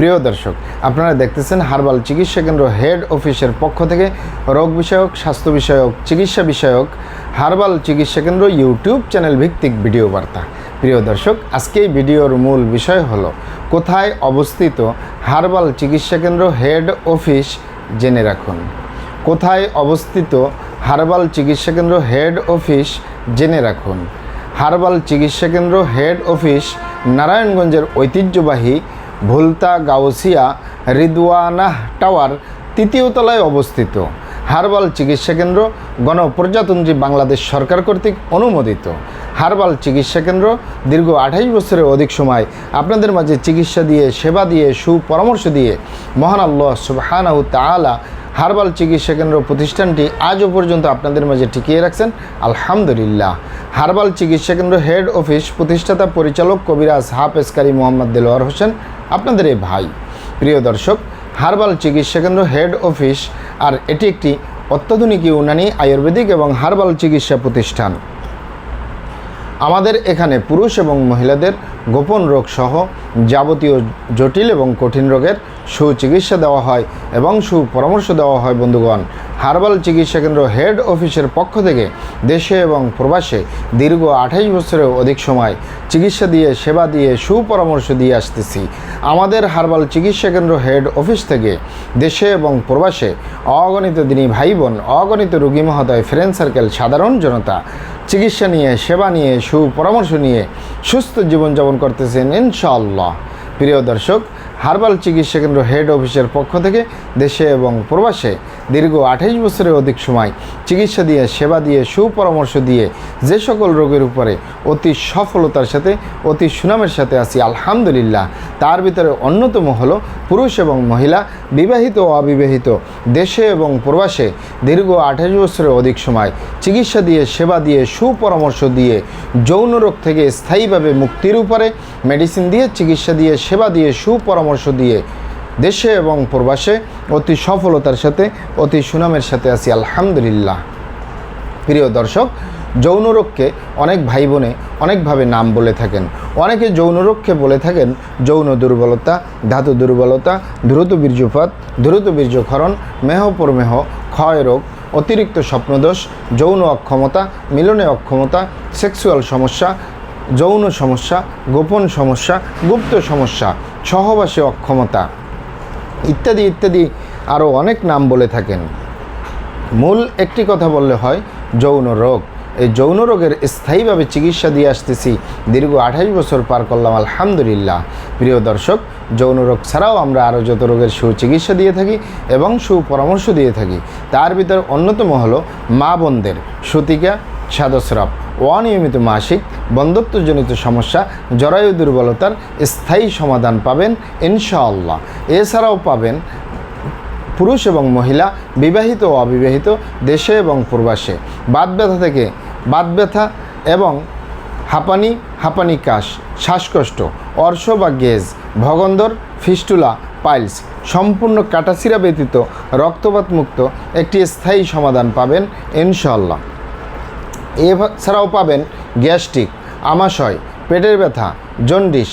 প্রিয় দর্শক, আপনারা দেখতেছেন হার্বাল চিকিৎসা কেন্দ্র হেড অফিসের পক্ষ থেকে রোগ বিষয়ক, স্বাস্থ্য বিষয়ক, চিকিৎসা বিষয়ক হার্বাল চিকিৎসা কেন্দ্র ইউটিউব চ্যানেল ভিত্তিক ভিডিও বার্তা। প্রিয় দর্শক, আজকে এই ভিডিওর মূল বিষয় হলো, কোথায় অবস্থিত হার্বাল চিকিৎসা কেন্দ্র হেড অফিস জেনে রাখুন। কোথায় অবস্থিত হার্বাল চিকিৎসা কেন্দ্র হেড অফিস জেনে রাখুন। হার্বাল চিকিৎসা কেন্দ্র হেড অফিস নারায়ণগঞ্জের ঐতিহ্যবাহী ভুলতা গাউসিয়া রিদওয়ানাহ টাওয়ার তৃতীয় তলায় অবস্থিত। হারবাল চিকিৎসা কেন্দ্র গণপ্রজাতন্ত্রী বাংলাদেশ সরকার কর্তৃক অনুমোদিত। হারবাল চিকিৎসা কেন্দ্র দীর্ঘ আঠাইশ বছরের অধিক সময় আপনাদের মাঝে চিকিৎসা দিয়ে, সেবা দিয়ে, সুপরামর্শ দিয়ে মহান আল্লাহ সুবহানাহু তাআলা হার্বাল চিকিৎসা কেন্দ্র প্রতিষ্ঠানটি আজও পর্যন্ত আপনাদের মাঝে টিকিয়ে রাখছেন। আলহামদুলিল্লাহ। হার্বাল চিকিৎসা কেন্দ্র হেড অফিস প্রতিষ্ঠাতা পরিচালক কবিরাজ হাফেজকারী মোহাম্মদ দেলোয়ার হোসেন, আপনাদের এই ভাই। প্রিয় দর্শক, হার্বাল চিকিৎসা কেন্দ্র হেড অফিস আর এটি একটি অত্যাধুনিক ইউনানি, আয়ুর্বেদিক এবং হার্বাল চিকিৎসা প্রতিষ্ঠান। আমাদের এখানে পুরুষ এবং মহিলাদের গোপন রোগ সহ যাবতীয় জটিল এবং কঠিন রোগের সুচিকিৎসা দেওয়া হয় এবং সুপরামর্শ দেওয়া হয়, বন্ধুগণ। হার্বাল চিকিৎসা কেন্দ্র হেড অফিসের পক্ষ থেকে দেশে এবং প্রবাসে দীর্ঘ আঠাইশ বছরের অধিক সময় চিকিৎসা দিয়ে, সেবা দিয়ে, সুপরামর্শ দিয়ে আসতেছি। আমাদের হার্বাল চিকিৎসা কেন্দ্র হেড অফিস থেকে দেশে এবং প্রবাসে অগণিত দিনী ভাই বোন, অগণিত রোগী মহোদয়, ফ্রেন্ড সার্কেল, সাধারণ জনতা চিকিৎসা নিয়ে সেবা নিয়ে সুপরামর্শ নিয়ে সুস্থ জীবনযাপন করতেছেন ইনশাআল্লাহ। প্রিয় দর্শক হার্বাল চিকিৎসা কেন্দ্র হেড অফিসের পক্ষ থেকে দেশে এবং প্রবাসে দীর্ঘ আঠাইশ বছরের অধিক সময় চিকিৎসা দিয়ে, সেবা দিয়ে, সুপরামর্শ দিয়ে যে সকল রোগের উপরে অতি সফলতার সাথে, অতি সুনামের সাথে আছি, আলহামদুলিল্লাহ। তার ভিতরে অন্যতম হলো পুরুষ এবং মহিলা বিবাহিত ও অবিবাহিত। দেশে এবং প্রবাসে দীর্ঘ আঠাশ বছরের অধিক সময় চিকিৎসা দিয়ে, সেবা দিয়ে, সুপরামর্শ দিয়ে, যৌন রোগ থেকে স্থায়ীভাবে মুক্তির উপরে, মেডিসিন দিয়ে, চিকিৎসা দিয়ে, সেবা দিয়ে, সুপরামর্শ দিয়ে দেশে এবং প্রবাসে অতি সফলতার সাথে, অতি সুনামের সাথে আছি, আলহামদুলিল্লাহ। প্রিয় দর্শক, যৌন রোগকে অনেক ভাই বোনে অনেকভাবে নাম বলে থাকেন। অনেকে যৌন রোগকে বলে থাকেন, যৌন দুর্বলতা, ধাতু দুর্বলতা, দ্রুত বীর্যপাত, দ্রুত বীর্যক্ষরণ, মেহ প্রমেহ, ক্ষয় রোগ, অতিরিক্ত স্বপ্নদোষ, যৌন অক্ষমতা, মিলনে অক্ষমতা, সেক্সুয়াল সমস্যা যৌন সমস্যা, গোপন সমস্যা, গুপ্ত সমস্যা, সহবাসে অক্ষমতা ইত্যাদি ইত্যাদি আরও অনেক নাম বলে থাকেন। মূল একটি কথা বললে হয় যৌন রোগ। এই যৌন রোগের স্থায়ীভাবে চিকিৎসা দিয়ে আসতেছি। দীর্ঘ আঠাশ বছর পার করলাম, আলহামদুলিল্লাহ। প্রিয় দর্শক, যৌন রোগ ছাড়াও আমরা আরও যত রোগের সুচিকিৎসা দিয়ে থাকি এবং সুপরামর্শ দিয়ে থাকি, তার ভিতর অন্যতম হলো মা বোনদের, সুতিকা সাদস্রাব। অনিয়মিত মাসিক বন্ধত্বজনিত সমস্যা, জরায়ু দুর্বলতার স্থায়ী সমাধান পাবেন ইনশাআল্লাহ। এছাড়াও পাবেন পুরুষ এবং মহিলা, বিবাহিত ও অবিবাহিত, দেশে এবং প্রবাসে। বাত ব্যথা থেকে বাত ব্যথা এবং হাঁপানি হাঁপানি কাশ, শ্বাসকষ্ট, অর্শ বা গেজ, ভগন্দর, ফিস্টুলা, পাইলস সম্পূর্ণ কাটাছিরা ব্যতীত রক্তপাতমুক্ত একটি স্থায়ী সমাধান পাবেন ইনশাল্লাহ এছাড়াও পাবেন গ্যাস্ট্রিক, আমাশয়, পেটের ব্যথা জন্ডিস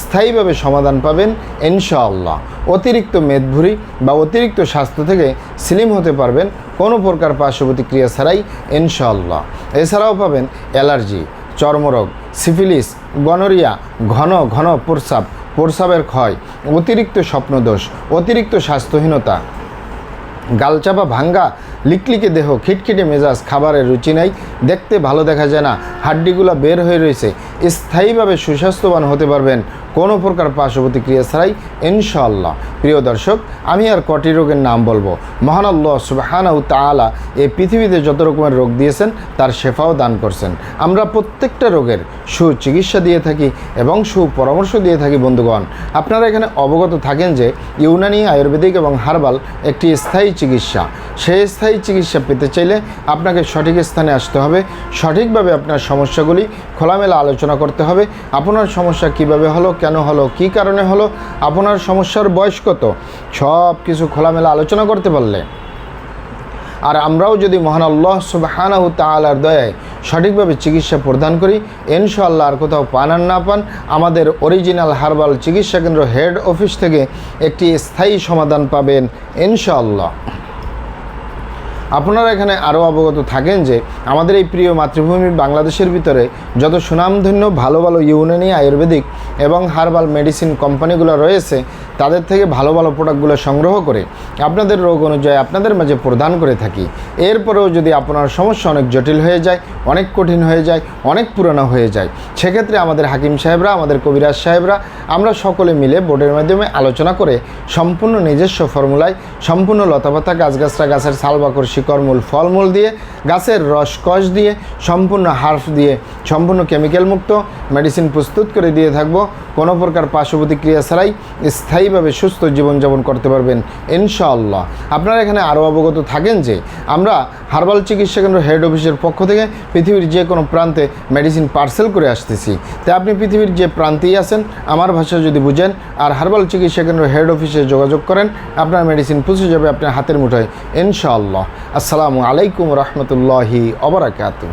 স্থায়ীভাবে সমাধান পাবেন ইনশাআল্লাহ। অতিরিক্ত মেদভুরি বা অতিরিক্ত স্বাস্থ্য থেকে স্লিম হতে পারবেন কোনো প্রকার পার্শ্ব প্রতিক্রিয়া ছাড়াই ইনশাআল্লাহ। এছাড়াও পাবেন অ্যালার্জি, চর্মরোগ, সিফিলিস, গনোরিয়া, ঘন ঘন প্রস্রাব, প্রস্রাবের ক্ষয়, অতিরিক্ত স্বপ্নদোষ, অতিরিক্ত স্বাস্থ্যহীনতা। গালচাপা ভাঙ্গা, লিকলিকে দেহ, খিটখিটে মেজাজ, খাবারের রুচি নাই, দেখতে ভালো দেখা যায় না, হাড্ডিগুলো বের হয়ে রয়েছে। স্থায়ীভাবে সুস্বাস্থ্যবান হতে পারবেন, কোনো প্রকার পার্শ্ব প্রতিক্রিয়া ছাড়াই ইনশাল্লাহ প্রিয় দর্শক আমি আর কটি রোগের নাম বলব। মহান আল্লাহ সুবাহানাউ তাআলা এই পৃথিবীতে যত রকমের রোগ দিয়েছেন, তার শেফাও দান করছেন। আমরা প্রত্যেকটা রোগের সুচিকিৎসা দিয়ে থাকি এবং সুপরামর্শ দিয়ে থাকি, বন্ধুগণ। আপনারা এখানে অবগত থাকেন যে ইউনানি, আয়ুর্বেদিক এবং হার্বাল একটি স্থায়ী চিকিৎসা। সেই স্থায়ী চিকিৎসা পেতে চাইলে আপনাকে সঠিক স্থানে আসতে হবে। সঠিকভাবে আপনার সমস্যাগুলি খোলামেলা আলোচনা করতে হবে। আপনার সমস্যা কীভাবে হলো, কেন হলো, কি কারণে হলো, আপনার সমস্যার বয়স কত? সব কিছু খোলামেলা আলোচনা করতে পারলে, আর আমরাও যদি মহান আল্লাহ সুবাহানাহু তালার দয়ায় সঠিকভাবে চিকিৎসা প্রদান করি, ইনশাআল্লাহ আর কোথাও পান আর না পান, আমাদের অরিজিনাল হার্বাল চিকিৎসা কেন্দ্র হেড অফিস থেকে একটি স্থায়ী সমাধান পাবেন ইনশাআল্লাহ। আপনারা এখানে আরও অবগত থাকেন যে আমাদের এই প্রিয় মাতৃভূমি বাংলাদেশের ভিতরে যত সুনামধন্য ভালো ভালো ইউনানি আয়ুর্বেদিক এবং হার্বাল মেডিসিন কোম্পানিগুলো রয়েছে তাদের থেকে ভালো ভালো প্রোডাক্টগুলো সংগ্রহ করে আপনাদের রোগ অনুযায়ী আপনাদের মাঝে প্রদান করে থাকি। এরপরেও যদি আপনার সমস্যা অনেক জটিল হয়ে যায়, অনেক কঠিন হয়ে যায়, অনেক পুরানো হয়ে যায়, সেক্ষেত্রে আমাদের হাকিম সাহেবরা, আমাদের কবিরাজ সাহেবরা, আমরা সকলে মিলে বোর্ডের মাধ্যমে আলোচনা করে সম্পূর্ণ নিজস্ব ফর্মুলায় সম্পূর্ণ লতাপাতা গাছগাছরা গাছের ছালবাকর শিকড়মূল ফলমূল দিয়ে, গাছের রস, কষ দিয়ে সম্পূর্ণ হার্ফ দিয়ে সম্পূর্ণ কেমিক্যাল মুক্ত মেডিসিন প্রস্তুত করে দিয়ে থাকব। কোনো প্রকার পার্শ্ব প্রতিক্রিয়া ছাড়াই স্থায়ীভাবে সুস্থ জীবনযাপন করতে পারবেন? ইনশাআল্লাহ। আপনারা এখানে আরও অবগত থাকেন যে, আমরা হার্বাল চিকিৎসা কেন্দ্র হেড অফিসের পক্ষ থেকে পৃথিবীর যে কোনো প্রান্তে মেডিসিন পার্সেল করে আসতেছি। তাই আপনি পৃথিবীর যে প্রান্তেই আছেন, আমার ভাষা যদি বুঝেন আর হার্বাল চিকিৎসা কেন্দ্র হেড অফিসে যোগাযোগ করেন, আপনার মেডিসিন পৌঁছে যাবে আপনার হাতের মুঠোয়। ইনশাআল্লাহ। আসসালামু আলাইকুম রহমতুল্লাহি অবরাকাতু